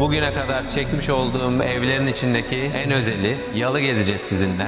Bugüne kadar çekmiş olduğum evlerin içindeki en özeli yalı gezeceğiz sizinle.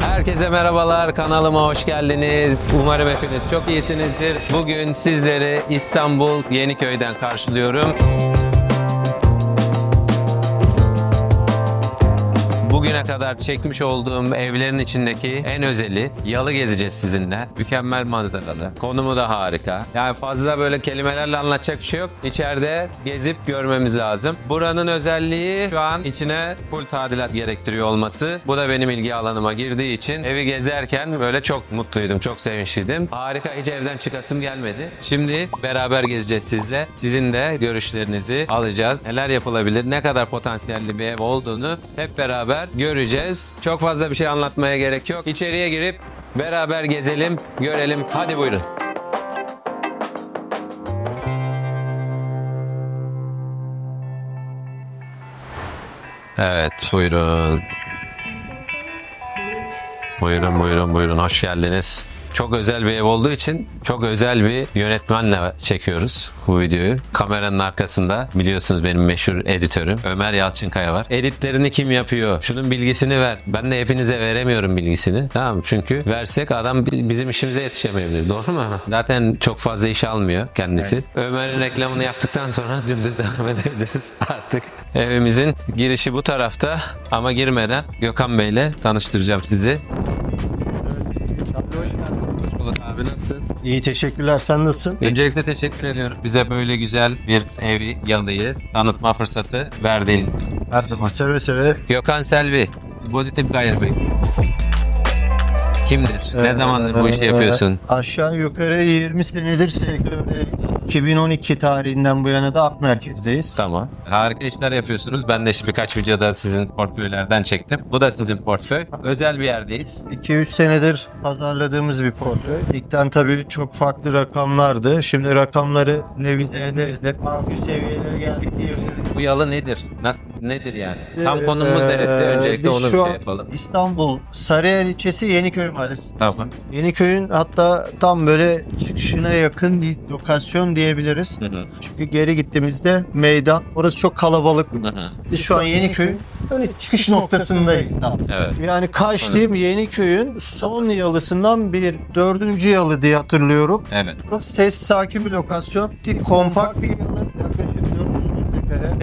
Herkese merhabalar, kanalıma hoş geldiniz. Umarım hepiniz çok iyisinizdir. Bugün sizleri İstanbul Yeniköy'den karşılıyorum. Kadar çekmiş olduğum evlerin içindeki en özeli yalı gezeceğiz sizinle. Mükemmel manzaralı. Konumu da harika. Yani fazla böyle kelimelerle anlatacak bir şey yok. İçeride gezip görmemiz lazım. Buranın özelliği şu an içine full tadilat gerektiriyor olması. Bu da benim ilgi alanıma girdiği için evi gezerken böyle çok mutluydum, çok sevinçliydim. Harika hiç evden çıkasım gelmedi. Şimdi beraber gezeceğiz sizle. Sizin de görüşlerinizi alacağız. Neler yapılabilir, ne kadar potansiyelli bir ev olduğunu hep beraber göreceğiz. Çok fazla bir şey anlatmaya gerek yok. İçeriye girip beraber gezelim, görelim. Hadi buyurun. Evet, buyurun. Buyurun, buyurun, buyurun. Hoş geldiniz. Çok özel bir ev olduğu için çok özel bir yönetmenle çekiyoruz bu videoyu. Kameranın arkasında biliyorsunuz benim meşhur editörüm Ömer Yalçınkaya var. Editlerini kim yapıyor? Şunun bilgisini ver. Ben de hepinize veremiyorum bilgisini. Tamam mı? Çünkü versek adam bi- bizim işimize yetişemeyebilir. Doğru mu? Zaten çok fazla iş almıyor kendisi. Ömer'in reklamını yaptıktan sonra dümdüz devam edebiliriz artık. Evimizin girişi bu tarafta ama girmeden Gökhan Bey'le tanıştıracağım sizi. Abi nasılsın? İyi teşekkürler. Sen nasılsın? Öncelikle teşekkür ediyorum. Bize böyle güzel bir evi, yalıyı tanıtma fırsatı verdiğin. Her zaman seve seve. Gökhan Selvi, Pozitif Gayer Bey. Kimdir? Ne zamandır bu işi Ee, yapıyorsun? Aşağı yukarı 20 senedir sektördeyiz. 2012 tarihinden bu yana da Ak Merkez'deyiz. Tamam. Harika işler yapıyorsunuz. Ben de işte birkaç videoda sizin portföylerden çektim. Bu da sizin portföy. Özel bir yerdeyiz. 2-3 senedir pazarladığımız bir portföy. İlkten tabii çok farklı rakamlardı. Şimdi rakamları revize ederek makul seviyelere geldik diyebiliriz. Bu yalı nedir? Ne, nedir yani? Tam konumuz Ee, neresi? Öncelikle biz onu bir şu şey an yapalım. İstanbul Sarıyer ilçesi Yeniköy Mahallesi. Tamam. Yeniköy'ün hatta tam böyle çıkışına yakın bir lokasyon diyebiliriz. Hı hı. Çünkü geri gittiğimizde meydan. Orası çok kalabalık. Hı hı. Biz şu an Yeniköy'ün böyle çıkış noktasındayız. Evet. Yani Kaş diyeyim Yeniköy'ün son yalısından bir dördüncü yalı diye hatırlıyorum. Evet. Sessiz sakin bir lokasyon. Tip kompakt bir yalı.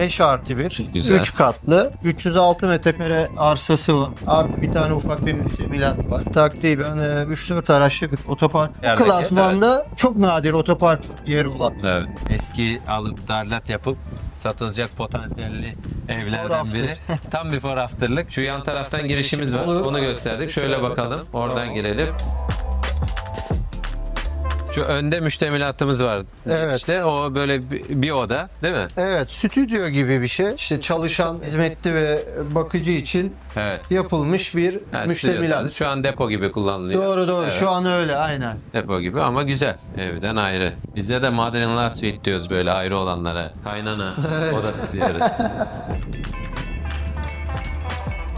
Yaklaşık 400 metrekare. 5 artı 1. Güzel. 3 katlı. 306 metrekare arsası var. Artı bir tane ufak bir müştemilat var. Takriben e, 3-4 araçlı bir otopark. Bu Yerdeki, klasmanda çok nadir otopark yeri olan. Evet. Eski alıp darlat yapıp satılacak potansiyelli evlerden biri. Tam bir forafterlık. Şu yan taraftan girişimiz var. Onu gösterdik. Şöyle bakalım. Oradan girelim. Şu önde müştemilatımız var. Evet. İşte o böyle bir, bir oda değil mi? Evet, stüdyo gibi bir şey. İşte çalışan hizmetli ve bakıcı için Evet. yapılmış bir Ha, müştemilat. stüdyo. Şu an depo gibi kullanılıyor. Doğru doğru. Evet. Şu an öyle aynen. Depo gibi ama güzel. Evden ayrı. Bizde de Mother-in-law suite diyoruz böyle ayrı olanlara. Kaynana odası diyoruz.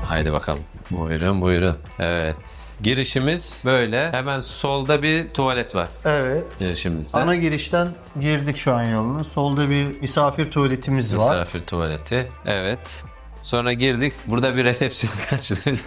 Haydi bakalım. Buyurun buyurun. Evet. Girişimiz böyle. Hemen solda bir tuvalet var Evet. girişimizde. Ana girişten girdik şu an yoluna. Solda bir misafir tuvaletimiz var. Misafir tuvaleti. Evet. Sonra girdik. Burada bir resepsiyon karşılıyor.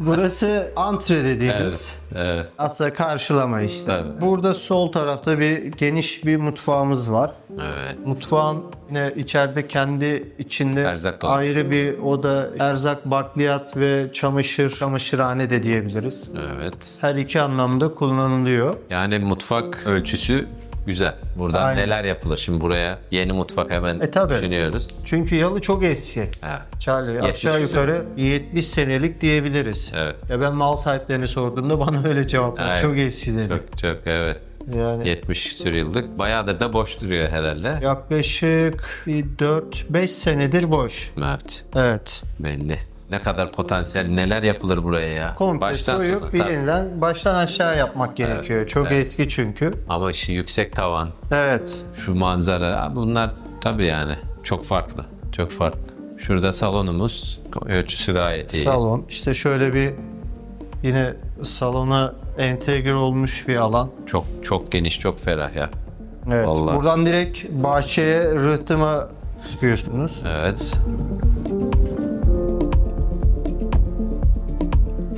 Burası antre dediğimiz. evet. Evet. Aslında karşılama işte. Tabii. Burada sol tarafta bir geniş bir mutfağımız var. Evet. Mutfağın yine içeride kendi içinde Erzak dolabı. ayrı bir oda, erzak, bakliyat ve çamaşır, çamaşırhane de diyebiliriz. Evet. Her iki anlamda kullanılıyor. Yani mutfak ölçüsü güzel. Burada Aynen. neler yapılır? Şimdi buraya yeni mutfak hemen E, tabii. düşünüyoruz. Çünkü yalı çok eski. Evet. Charlie 70 aşağı yukarı 70 senelik diyebiliriz. Evet. Ya ben mal sahiplerine sorduğumda bana öyle cevap. Aynen. Çok eski dedi. Çok çok evet. Yani 70 küsur yıllık. Bayağıdır da boş duruyor herhalde. yaklaşık bir 4-5 senedir boş. Evet. Evet. Belli. Ne kadar potansiyel neler yapılır buraya ya. Komple Baştan soyup sona. Tabii. birinden baştan aşağı yapmak gerekiyor. Çok evet. eski çünkü. Ama işte yüksek tavan, Evet. şu manzara bunlar tabii yani Çok farklı. Çok farklı. Şurada salonumuz. Ölçüsü gayet iyi. Salon. İşte şöyle bir yine salona entegre olmuş bir alan. Çok çok geniş, çok ferah ya. Evet. Vallahi. Buradan direkt bahçeye rıhtıma çıkıyorsunuz. Evet.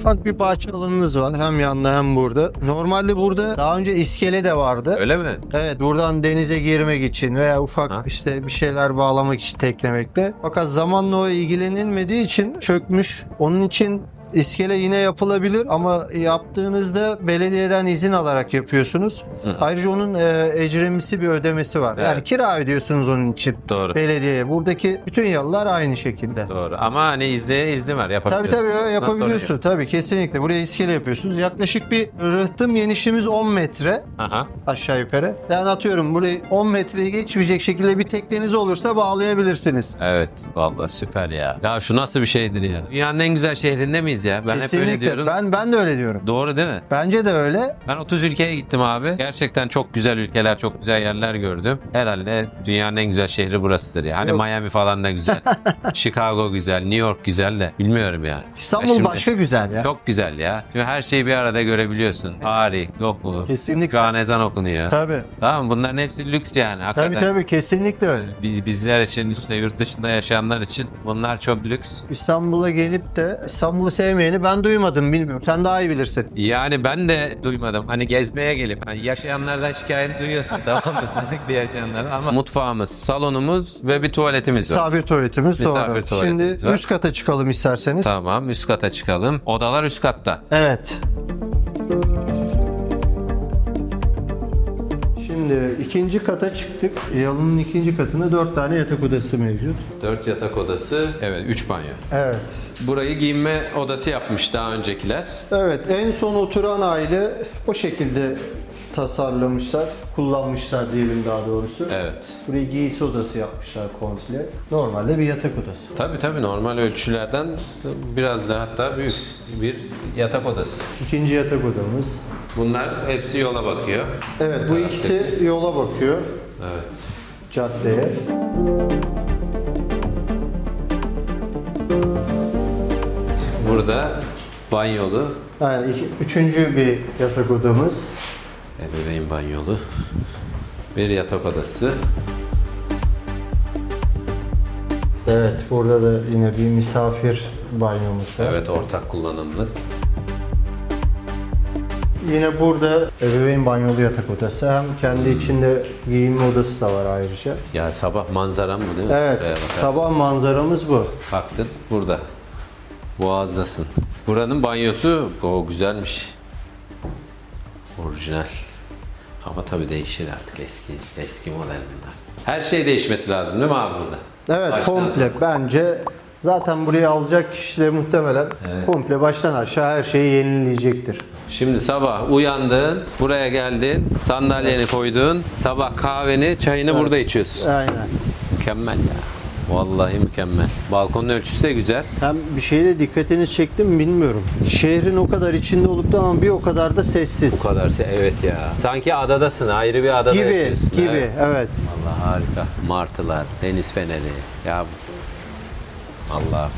Ufak bir bahçe alanınız var hem yanda hem burada. Normalde burada daha önce iskele de vardı. Öyle mi? Evet buradan denize girmek için veya ufak Ha. işte bir şeyler bağlamak için teklemekte. Fakat zamanla o ilgilenilmediği için çökmüş. Onun için iskele yine yapılabilir ama yaptığınızda belediyeden izin alarak yapıyorsunuz. Hı. Ayrıca onun e, ecremisi bir ödemesi var. Yani Evet. kira ödüyorsunuz onun için. Doğru. Belediyeye. Buradaki bütün yalılar aynı şekilde. Doğru. Ama hani izne izni var Tabii yapabiliyorsun. tabii öyle yapabiliyorsun. Tabii kesinlikle. Buraya iskele yapıyorsunuz. Yaklaşık bir rıhtım genişliğimiz 10 metre Aha. aşağı yukarı. Yani atıyorum burayı 10 metreyi geçmeyecek şekilde bir tekneniz olursa bağlayabilirsiniz. Evet. Vallahi süper ya. Ya şu nasıl bir şeydir ya? Dünyanın en güzel şehrinde miyiz ya? Ben hep öyle kesinlikle. diyorum. Ben ben de öyle diyorum. Doğru değil mi? Bence de öyle. Ben 30 ülkeye gittim abi. Gerçekten çok güzel ülkeler, çok güzel yerler gördüm. Herhalde dünyanın en güzel şehri burasıdır ya. Hani Yok. Miami falan da güzel. Chicago güzel, New York güzel de bilmiyorum ya. İstanbul Ya şimdi- başka güzel ya. Çok güzel ya. Şimdi her şeyi bir arada görebiliyorsun. Tarih, yok mu? Kesinlikle. Şu an ezan okunuyor. Tabii. Tamam mı? bunların hepsi lüks yani. Hakikaten. Tabii tabii kesinlikle öyle. Biz- Bizler için işte yurt dışında yaşayanlar için bunlar çok lüks. İstanbul'a gelip de İstanbul'u sevmeyeni ben duymadım bilmiyorum. Sen daha iyi bilirsin. Yani ben de duymadım. Hani gezmeye gelip hani yaşayanlardan şikayet duyuyorsun tamam mı? Sürekli yaşayanlardan ama mutfağımız, salonumuz ve bir tuvaletimiz var. Misafir tuvaletimiz Misafir doğru. tuvaletimiz Şimdi var. üst kata çıkalım isterseniz. Tamam üst kata çıkalım. Odalar üst katta. Evet. Şimdi ikinci kata çıktık. Yalının ikinci katında dört tane yatak odası mevcut. 4 yatak odası. Evet 3 banyo. Evet. Burayı giyinme odası yapmış daha öncekiler. Evet en son oturan aile o şekilde tasarlamışlar, kullanmışlar diyelim daha doğrusu. Evet. Burayı giysi odası yapmışlar komple. Normalde bir yatak odası. Tabii tabii normal ölçülerden biraz daha hatta büyük bir yatak odası. İkinci yatak odamız. Bunlar hepsi yola bakıyor. Evet bu ikisi yola bakıyor Evet. caddeye. Burada banyolu, Yani iki, üçüncü bir yatak odamız. ebeveyn banyolu, bir yatak odası. Evet burada da yine bir misafir banyomuz var. Evet ortak kullanımlık. Yine burada ebeveyn banyolu yatak odası. Hem kendi içinde giyinme odası da var ayrıca. Ya sabah manzaram bu değil mi? Evet Buraya bakar. sabah manzaramız bu. Baktın burada. Boğaz'dasın. Buranın banyosu o güzelmiş. Orijinal. Ama tabii değişir artık eski eski model bunlar. Her şey değişmesi lazım değil mi abi burada? Evet Baştan komple bence zaten buraya alacak kişi de muhtemelen komple baştan aşağı her şeyi yenileyecektir. Şimdi sabah uyandın, buraya geldin, sandalyeni koydun, sabah kahveni, çayını burada içiyorsun. Aynen. Mükemmel ya. Vallahi mükemmel. Balkonun ölçüsü de güzel. Hem bir şeyde dikkatini çekti mi bilmiyorum. Şehrin o kadar içinde olup da ama bir o kadar da sessiz. Bu kadar şey. Evet ya. Sanki adadasın. Ayrı bir adada Gibi yaşıyorsun. gibi Evet. evet. Allah harika. Martılar, deniz feneri. Ya Allah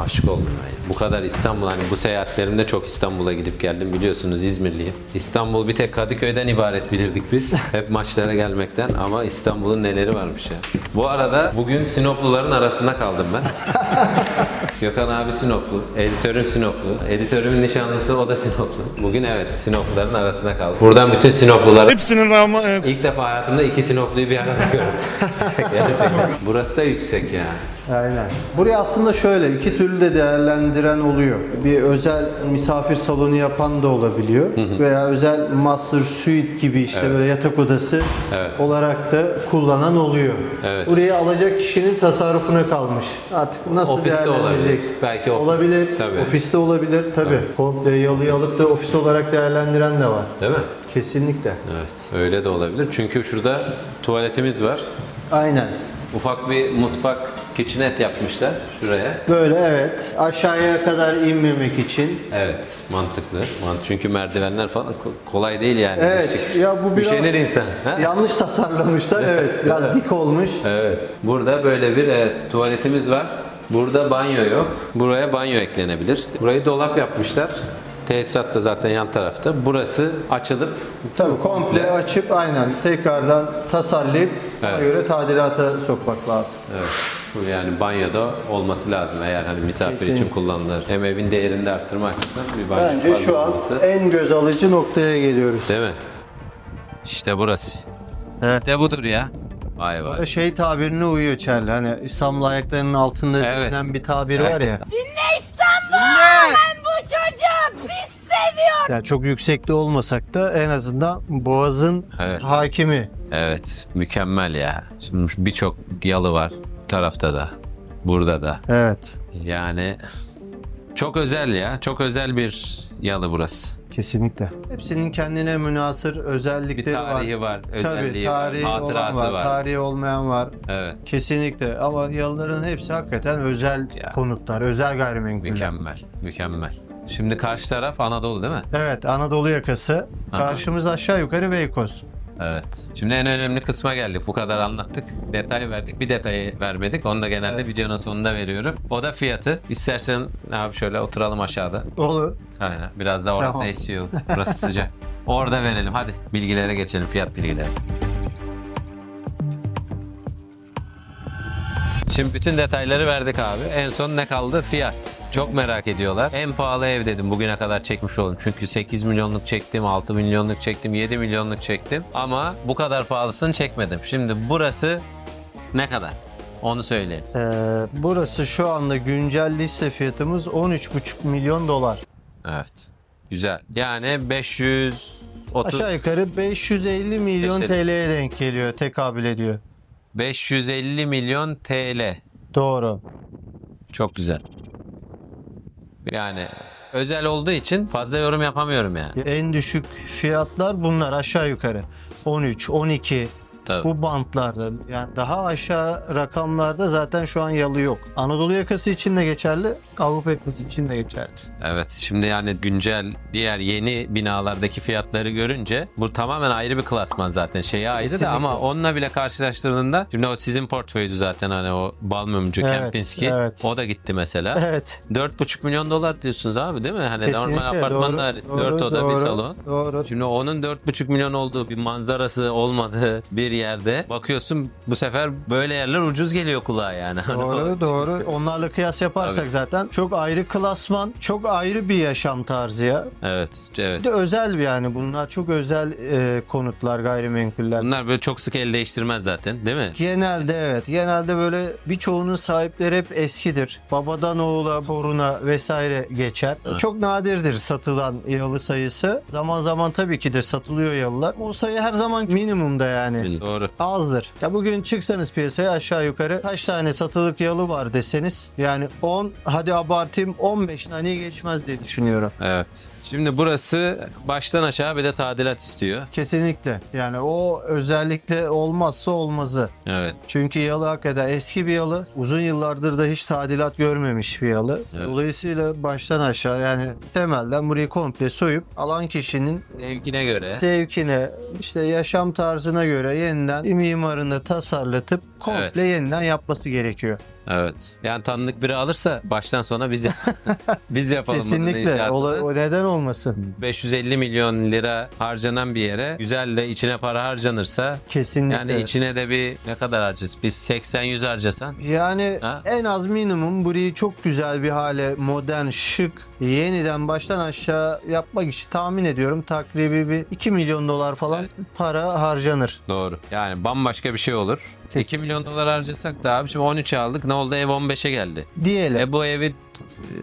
aşık oldum ben. Bu kadar İstanbul hani bu seyahatlerimde çok İstanbul'a gidip geldim biliyorsunuz İzmirliyim. İstanbul bir tek Kadıköy'den ibaret bilirdik biz. Hep maçlara gelmekten ama İstanbul'un neleri varmış ya. Bu arada bugün Sinopluların arasında kaldım ben. Gökhan abi Sinoplu, editörüm Sinoplu, editörümün nişanlısı o da Sinoplu. Bugün evet Sinopluların arasında kaldım. Buradan bütün Sinoplulara Hepsinin rağmen e, İlk defa hayatımda iki Sinoplu'yu bir arada gördüm. Gerçekten. Burası da yüksek ya. Aynen. Buraya aslında şöyle iki türlü de değerlendiren oluyor. Bir özel misafir salonu yapan da olabiliyor. Veya özel master suite gibi işte böyle yatak odası Evet. olarak da kullanan oluyor. Evet. Burayı alacak kişinin tasarrufuna kalmış. Artık nasıl Ofiste değerlendirecek? olabilir. Belki ofis. Olabilir. Tabii. Ofiste olabilir tabii. Komple yalıyı alıp da ofis olarak değerlendiren de var. Değil mi? Kesinlikle. Evet. Öyle de olabilir. Çünkü şurada tuvaletimiz var. Aynen. Ufak bir mutfak kitchenette yapmışlar şuraya. Böyle evet. Aşağıya kadar inmemek için. Evet, mantıklı. Mant- Çünkü merdivenler falan ko- kolay değil yani. Evet, Çıkış. ya bu biraz- Üşenir insan. ha? Yanlış tasarlamışlar. Evet. Biraz dik olmuş. Evet. Burada böyle bir evet tuvaletimiz var. Burada banyo yok. Buraya banyo eklenebilir. Burayı dolap yapmışlar. Tesisat da zaten yan tarafta. Burası açılıp Tabii komple açıp aynen tekrardan tasarlayıp Evet. göre tadilata sokmak lazım. Evet. Yani banyoda olması lazım eğer hani misafir için Kesinlikle. kullanılır. Hem evin değerini de arttırma açısından bir banyo Bence şu an olması. en göz alıcı noktaya geliyoruz. Değil mi? İşte burası. Evet. De budur ya. Vay vay. Şey tabirine uyuyor Charlie. Hani İstanbul ayaklarının altında Evet. denilen bir tabir var ya. Ben bu çocuğu pis seviyorum. Yani çok yüksekte olmasak da en azından Boğaz'ın Evet. hakimi. Evet, mükemmel ya. Şimdi birçok yalı var tarafta da, burada da. Evet. Yani çok özel ya, çok özel bir yalı burası. Kesinlikle. Hepsinin kendine münasır Bir özellikleri tarihi var, Tabii özelliği tarihi var, olan hatırası var, var. tarihi olmayan var. Evet, Kesinlikle ama yalıların hepsi hakikaten özel Ya. konutlar, özel gayrimenkuller. mükemmel, mükemmel. Şimdi karşı taraf Anadolu değil mi? Evet, Anadolu yakası. Aha. Karşımız aşağı yukarı Beykoz. Evet. Şimdi en önemli kısma geldik. Bu kadar anlattık. Detay verdik. Bir detayı vermedik. Onu da genelde videonun sonunda veriyorum. O da fiyatı. İstersen abi şöyle oturalım aşağıda. Olur. Aynen. Biraz da orası Tamam. esiyor. Burası sıcak. Orada verelim. Hadi bilgilere geçelim. Fiyat bilgileri. Şimdi bütün detayları verdik abi. En son ne kaldı? Fiyat. Çok merak ediyorlar. En pahalı ev dedim bugüne kadar çekmiş oldum. Çünkü 8 milyonluk çektim, 6 milyonluk çektim, 7 milyonluk çektim. Ama bu kadar pahalısını çekmedim. Şimdi burası ne kadar? Onu söyleyin. Ee, burası şu anda güncel liste fiyatımız 13,5 milyon dolar. Evet. Güzel. Yani 530 Aşağı yukarı 550 milyon 550. TL'ye denk geliyor, tekabül ediyor. 550 milyon TL. Doğru. Çok güzel. Yani özel olduğu için fazla yorum yapamıyorum yani. En düşük fiyatlar bunlar aşağı yukarı. 13, 12 Tabii. bu bantlarda. Yani daha aşağı rakamlarda zaten şu an yalı yok. Anadolu yakası için de geçerli, Avrupa yakası için de geçerli. Evet şimdi yani güncel diğer yeni binalardaki fiyatları görünce bu tamamen ayrı bir klasman zaten şeye ayrı Kesinlikle. da ama onunla bile karşılaştırdığında şimdi o sizin portföydü zaten hani o Balmumcu Evet, Kempinski evet. o da gitti mesela. Evet. 4,5 milyon dolar diyorsunuz abi değil mi? Hani Kesinlikle. normal apartmanlar doğru, 4 oda doğru, bir salon. Doğru. Şimdi onun 4,5 milyon olduğu bir manzarası olmadığı bir yerde bakıyorsun bu sefer böyle yerler ucuz geliyor kulağa yani. Hani Doğru doğru. Onlarla kıyas yaparsak Tabii. zaten çok ayrı klasman, çok ayrı bir yaşam tarzı ya. Evet, evet. Bir de özel bir yani bunlar çok özel e, konutlar, gayrimenkuller. Bunlar böyle çok sık el değiştirmez zaten değil mi? Genelde evet. Genelde böyle birçoğunun sahipleri hep eskidir. Babadan oğula, toruna vesaire geçer. Evet. Çok nadirdir satılan yalı sayısı. Zaman zaman tabii ki de satılıyor yalılar. O sayı her zaman minimumda yani. Doğru. Azdır. Ya bugün çıksanız piyasaya aşağı yukarı kaç tane satılık yalı var deseniz yani 10 hadi abartayım 15 taneyi geçmez diye düşünüyorum. Evet. Şimdi burası baştan aşağı bir de tadilat istiyor. Kesinlikle. Yani o özellikle olmazsa olmazı. Evet. Çünkü yalı hakikaten eski bir yalı. Uzun yıllardır da hiç tadilat görmemiş bir yalı. Evet. Dolayısıyla baştan aşağı yani temelden burayı komple soyup alan kişinin Zevkine göre. zevkine, işte yaşam tarzına göre yeniden mimarını tasarlatıp komple yeniden yapması gerekiyor. Evet. Yani tanıdık biri alırsa baştan sona biz biz yapalım. Kesinlikle. Ola- o neden olmasın? 550 milyon lira harcanan bir yere güzel de içine para harcanırsa Kesinlikle. yani içine de bir ne kadar harcayacağız? Biz 80-100 harcasan Yani Ha? en az minimum burayı çok güzel bir hale, modern, şık, yeniden baştan aşağı yapmak için tahmin ediyorum takribi bir 2 milyon dolar falan Evet. para harcanır. Doğru. Yani bambaşka bir şey olur. Kesin. 2 milyon dolar harcasak da abi şimdi 13'e aldık. Ne oldu? Ev 15'e geldi. Diyelim. E bu evi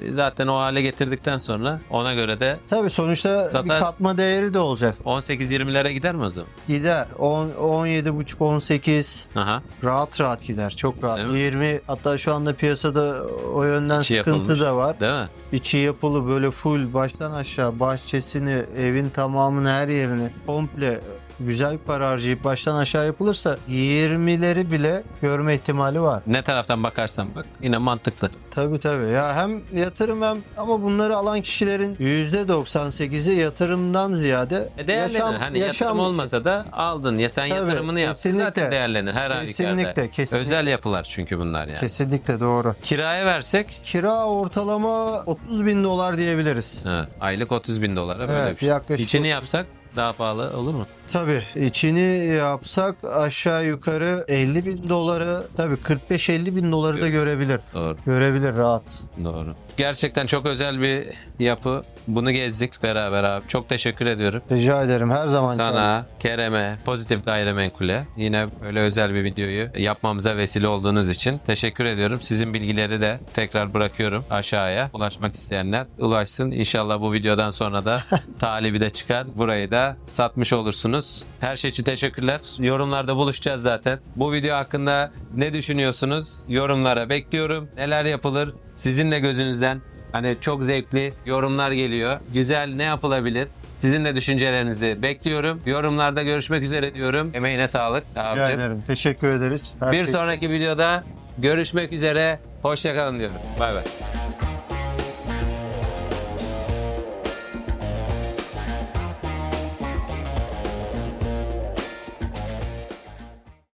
e, zaten o hale getirdikten sonra ona göre de Tabii sonuçta Satar- bir katma değeri de olacak. 18-20'lere gider mi o zaman? Gider. 10 17,5 18 Aha. rahat rahat gider. Çok rahat. Değil mi? 20 hatta şu anda piyasada o yönden İçi sıkıntı yapılmış. da var. Değil mi? İçi yapılı böyle full baştan aşağı bahçesini, evin tamamını her yerini komple güzel bir para harcayıp baştan aşağı yapılırsa 20'leri bile görme ihtimali var. Ne taraftan bakarsan bak yine mantıklı. Tabii tabii. Ya hem yatırım hem ama bunları alan kişilerin %98'i yatırımdan ziyade E değerlenir. hani yaşam yatırım için. olmasa da aldın ya sen Tabii, yatırımını yap. kesinlikle. Zaten değerlenir her halükarda. Kesinlikle, kesinlikle. Özel yapılar çünkü bunlar yani. Kesinlikle doğru. Kiraya versek Kira ortalama 30 bin dolar diyebiliriz. ha, aylık 30 bin dolara böyle Evet, bir şey. yaklaşık İçini 30. yapsak daha pahalı olur mu? Tabii içini yapsak aşağı yukarı 50 bin doları tabii 45-50 bin doları da görebilir. Doğru. Görebilir rahat. Doğru. Gerçekten çok özel bir yapı. Bunu gezdik beraber abi. Çok teşekkür ediyorum. Rica ederim her zaman. Sana, Kerem'e, Pozitif Gayrimenkul'e yine böyle özel bir videoyu yapmamıza vesile olduğunuz için teşekkür ediyorum. Sizin bilgileri de tekrar bırakıyorum aşağıya. Ulaşmak isteyenler ulaşsın. İnşallah bu videodan sonra da talibi de çıkar. Burayı da satmış olursunuz. Her şey için teşekkürler. Yorumlarda buluşacağız zaten. Bu video hakkında ne düşünüyorsunuz? Yorumlara bekliyorum. Neler yapılır? Sizin de gözünüzden Hani çok zevkli yorumlar geliyor. Güzel ne yapılabilir? Sizin de düşüncelerinizi bekliyorum. Yorumlarda görüşmek üzere diyorum. Emeğine sağlık. Rica abicim. ederim. Teşekkür ederiz. Her Bir şey için. sonraki videoda görüşmek üzere. Hoşçakalın diyorum. Bay bay.